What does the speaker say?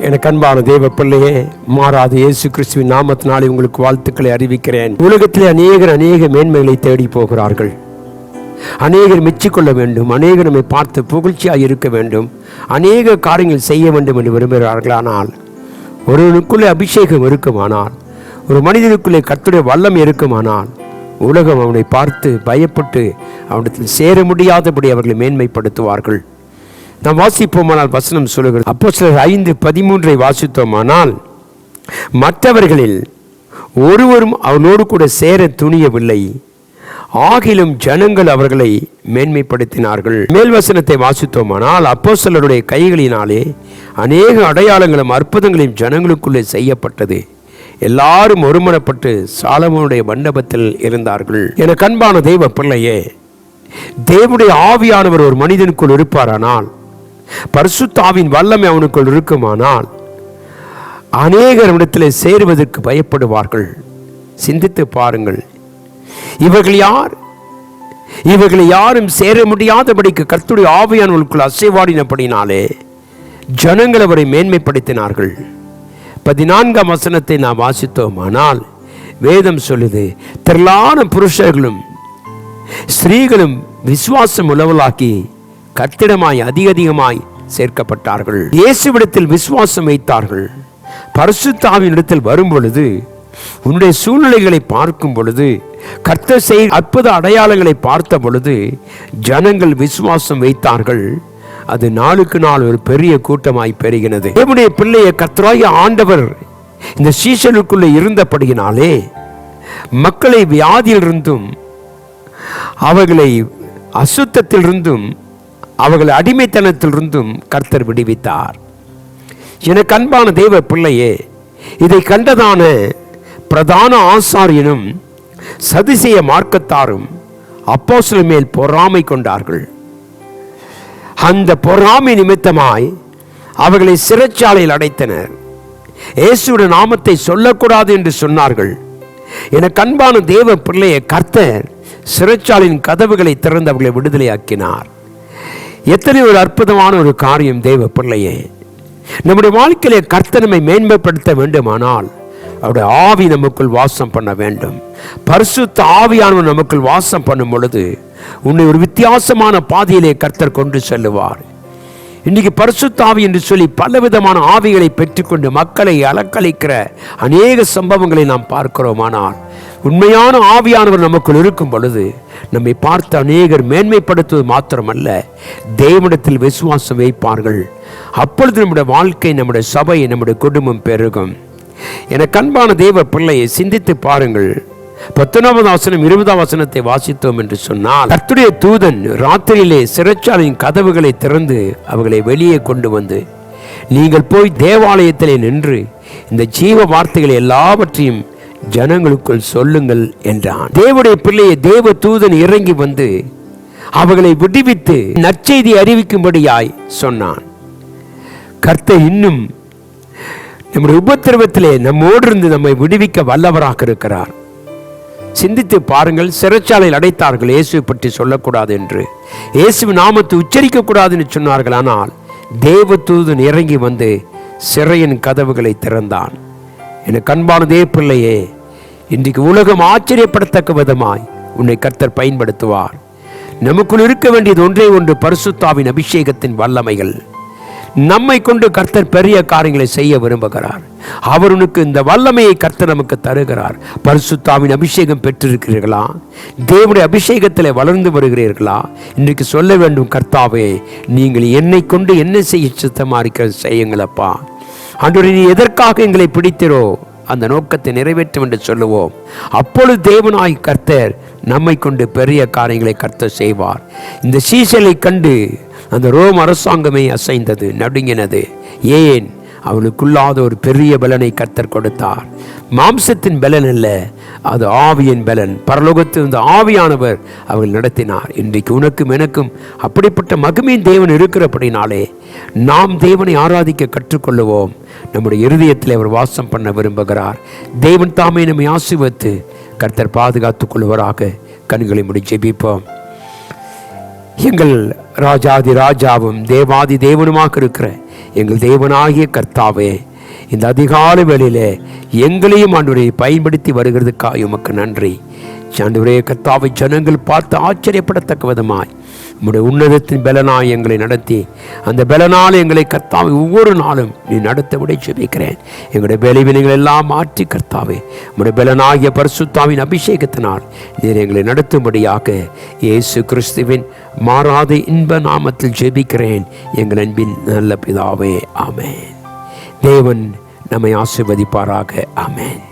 எனக்கு அன்பான தேவ பிள்ளையே மாறாத இயேசு கிறிஸ்துவின் நாமத்தினாலே உங்களுக்கு வாழ்த்துக்களை அறிவிக்கிறேன். உலகத்திலே அநேகர் அநேக மேன்மைகளை தேடி போகிறார்கள். அநேகர் மெச்சிக்கொள்ள வேண்டும். அநேகர் நம்மை பார்த்து புகழ்ச்சியாக இருக்க வேண்டும். அநேக காரியங்கள் செய்ய வேண்டும் என்று விரும்புகிறார்கள். ஆனால் ஒருவனுக்குள்ளே அபிஷேகம் இருக்குமானால் ஒரு மனிதனுக்குள்ளே கத்துடைய வல்லம் இருக்குமானால் உலகம் அவனை பார்த்து பயப்பட்டு அவனிடத்தில் சேர முடியாதபடி அவர்களை மேன்மைப்படுத்துவார்கள். நாம் வாசிப்போமானால் வசனம் சொல்லுகிறது. அப்போ சிலர் ஐந்து பதிமூன்றை வாசித்தோமானால் மற்றவர்களில் ஒருவரும் அவனோடு கூட சேர துணியவில்லை. ஆகிலும் ஜனங்கள் அவர்களை மேன்மைப்படுத்தினார்கள். மேல் வசனத்தை வாசித்தோமானால் சிலருடைய கைகளினாலே அநேக அடையாளங்களும் அற்புதங்களையும் ஜனங்களுக்குள்ளே செய்யப்பட்டது. எல்லாரும் ஒருமனப்பட்டு சாலமோனுடைய மண்டபத்தில் இருந்தார்கள். என கண்பான தெய்வ பிள்ளையே தேவனுடைய ஆவியானவர் ஒரு மனிதனுக்குள் இருப்பாரானால் பரிசுத்தாவின் வல்லமை அவனுக்குள் இருக்குமானால் அநேகர் இடத்திலே சேருவதற்கு பயப்படுவார்கள். சிந்தித்து பாருங்கள். இவர்கள் யார்? இவர்களை யாரும் சேர முடியாதபடிக்கு கர்த்துடைய ஆவியானவர்களுக்குள் அசைவாடினபடினாலே ஜனங்கள் அவரை மேன்மைப்படுத்தினார்கள். பதினான்காம் வசனத்தை நாம் வாசித்தோமானால் வேதம் சொல்லுது திரளான புருஷர்களும் ஸ்திரீகளும் விசுவாசம் உளவலாக்கி கத்திடமாய் அதிகதிகமாய் சேர்க்கப்பட்டார்கள். இயேசுவிடத்தில் விசுவாசம் வைத்தார்கள். பரிசுத்தாவின் இடத்தில் வரும் பொழுது உன்னுடைய சூழ்நிலைகளை பார்க்கும் பொழுது கர்த்தர் செய் அற்புத அடையாளங்களை பார்த்த பொழுது ஜனங்கள் விசுவாசம் வைத்தார்கள். அது நாளுக்கு நாள் ஒரு பெரிய கூட்டமாய் பெறுகிறது தேவனுடைய பிள்ளையை கர்த்தராகிய ஆண்டவர் இந்த சீசனுக்குள்ளே இருந்தபடியினாலே மக்களை வியாதியிலிருந்தும் அவர்களை அசுத்தத்திலிருந்தும் அவர்களை அடிமைத்தனத்திலிருந்தும் கர்த்தர் விடுவித்தார். எனக்கு அன்பான தெய்வ பிள்ளையே இதை கண்டதான பிரதான ஆசாரியனும் சதிசெய மார்க்கத்தாரும் அப்போஸ்தல மேல் பொறாமை கொண்டார்கள். அந்த பொறாமை நிமித்தமாய் அவர்களை சிறைச்சாலையில் அடைத்தனர். இயேசுடைய நாமத்தை சொல்லக்கூடாது என்று சொன்னார்கள். எனக்கு அன்பான தேவ பிள்ளையை கர்த்தர் சிறைச்சாலையின் கதவுகளை திறந்து அவர்களை விடுதலையாக்கினார். எத்தனை ஒரு அற்புதமான ஒரு காரியம் தேவ பிள்ளையே. நம்முடைய வாழ்க்கையிலே கர்த்தனமை மேன்மைப்படுத்த வேண்டுமானால் அவருடைய ஆவி நமக்குள் வாசம் பண்ண வேண்டும். பரிசுத்த ஆவியானவர் நமக்குள் வாசம் பண்ணும் பொழுது உன்னை ஒரு வித்தியாசமான பாதையிலே கர்த்தர் கொண்டு செல்லுவார். இன்றைக்கு பரிசுத்தாவி என்று சொல்லி பலவிதமான ஆவிகளை பெற்றுக்கொண்டு மக்களை அலக்களிக்கிற அநேக சம்பவங்களை நாம் பார்க்கிறோமானால் உண்மையான ஆவியானவர் நமக்குள் இருக்கும் பொழுது நம்மை பார்த்து அநேகர் மேன்மைப்படுத்துவது மாத்திரமல்ல. தேவனிடத்தில் விசுவாசம் வைப்பார்கள். அப்பொழுது நம்முடைய வாழ்க்கை நம்முடைய சபை நம்முடைய குடும்பம் பெருகும். என கண்பான தெய்வ பிள்ளையை சிந்தித்து பாருங்கள். பத்தொன்பது வசனம் இருபதாம் வசனத்தை வாசித்தோம் என்று சொன்னால் கர்த்துடைய தூதன் ராத்திரியிலே சிறைச்சாலையின் கதவுகளை திறந்து அவர்களை வெளியே கொண்டு வந்து நீங்கள் போய் தேவாலயத்திலே நின்று இந்த ஜீவ வார்த்தைகள் எல்லாவற்றையும் ஜனங்களுக்குள் சொல்லுங்கள் என்றான். தேவடைய பிள்ளையை தேவ தூதன் இறங்கி வந்து அவர்களை விடுவித்து நற்செய்தி அறிவிக்கும்படியாய் சொன்னான். கர்த்தர் இன்னும் நம்முடைய உபத்திரவத்திலே நம்மோடு இருந்து நம்மை விடுவிக்க வல்லவராக இருக்கிறார். சிந்தித்து பாருங்கள் சிறைச்சாலையில் அடைத்தார்கள் இயேசுவை பற்றி சொல்லக்கூடாது என்று. இயேசு நாமத்தை உச்சரிக்க கூடாதுன்னு சொன்னார்கள் ஆனால் தேவதூதன் இறங்கி வந்து சிறையின் கதவுகளை திறந்தான். எனக்கு அன்பான தேவ பிள்ளையே இன்றைக்கு உலகம் ஆச்சரியப்படத்தக்க விதமாய் உன்னை கர்த்தர் பயன்படுத்துவார். நமக்குள் இருக்க வேண்டியது ஒன்றே ஒன்று பரிசுத்தாவின் அபிஷேகத்தின் வல்லமைகள். நம்மை கொண்டு கர்த்தர் பெரிய காரியங்களை செய்ய விரும்புகிறார். அவருனுக்கு இந்த வல்லமையை கர்த்தர் நமக்கு தருகிறார். பரிசுத்தாவின் அபிஷேகம் பெற்றிருக்கிறீர்களா? தேவனுடைய அபிஷேகத்தில் வளர்ந்து வருகிறீர்களா? இன்றைக்கு சொல்ல வேண்டும் கர்த்தாவே நீங்கள் என்னை கொண்டு என்ன செய்ய சித்தமாக இருக்கிற செய்யுங்களப்பா அன்று நீ எதற்காக எங்களை பிடித்திரோ அந்த நோக்கத்தை நிறைவேற்றும் என்று சொல்லுவோம். அப்பொழுது தேவனாய் கர்த்தர் நம்மை கொண்டு பெரிய காரியங்களை கர்த்தர் செய்வார். இந்த சீசலை கண்டு அந்த ரோம் அரசாங்கமே அசைந்தது நடுங்கினது. ஏன்? அவனுக்குள்ளாத ஒரு பெரிய பலனை கர்த்தர் கொடுத்தார். மாம்சத்தின் பலன் அல்ல அது ஆவியின் பலன். பரலோகத்தில் இந்த ஆவியானவர் அவர்கள் நடத்தினார். இன்றைக்கு உனக்கும் எனக்கும் அப்படிப்பட்ட மகிமையின் தேவன் இருக்கிறபடினாலே நாம் தேவனை ஆராதிக்க கற்றுக்கொள்ளுவோம். நம்முடைய இருதயத்தில் அவர் வாசம் பண்ண விரும்புகிறார். தேவன் தாமே நம்மை ஆசிர்வத்து கர்த்தர் பாதுகாத்துக் கொள்வராக கண்களை முடி ஜெபிப்போம். எங்கள் ராஜாதி ராஜாவும் தேவாதி தேவனுமாக இருக்கிற எங்கள் தேவனாகிய கர்த்தாவே இந்த அதிகால வேளையில் எங்களையும் ஆண்டுரை பயன்படுத்தி வருகிறதுக்காக உமக்கு நன்றி. ஆண்டவரே கர்த்தாவை ஜனங்கள் பார்த்து ஆச்சரியப்படத்தக்க விதமாய் உம்முடைய உன்னதத்தின் பலனாய் எங்களை நடத்தி அந்த பலனால் எங்களை கர்த்தாவை ஒவ்வொரு நாளும் நீ நடத்தபடி ஜெபிக்கிறேன். எங்களுடைய பலவீனங்கள் எல்லாம் மாற்றி கர்த்தாவே உம்முடைய பலனாகிய பரிசுத்தாவின் அபிஷேகத்தினால் நீர் எங்களை நடத்தும்படியாக இயேசு கிறிஸ்துவின் மாறாத இன்ப நாமத்தில் ஜெபிக்கிறேன். எங்கள் அன்பின் நல்ல பிதாவே ஆமேன். தேவன் நம்மை ஆசிர்வதிப்பாராக ஆமேன்.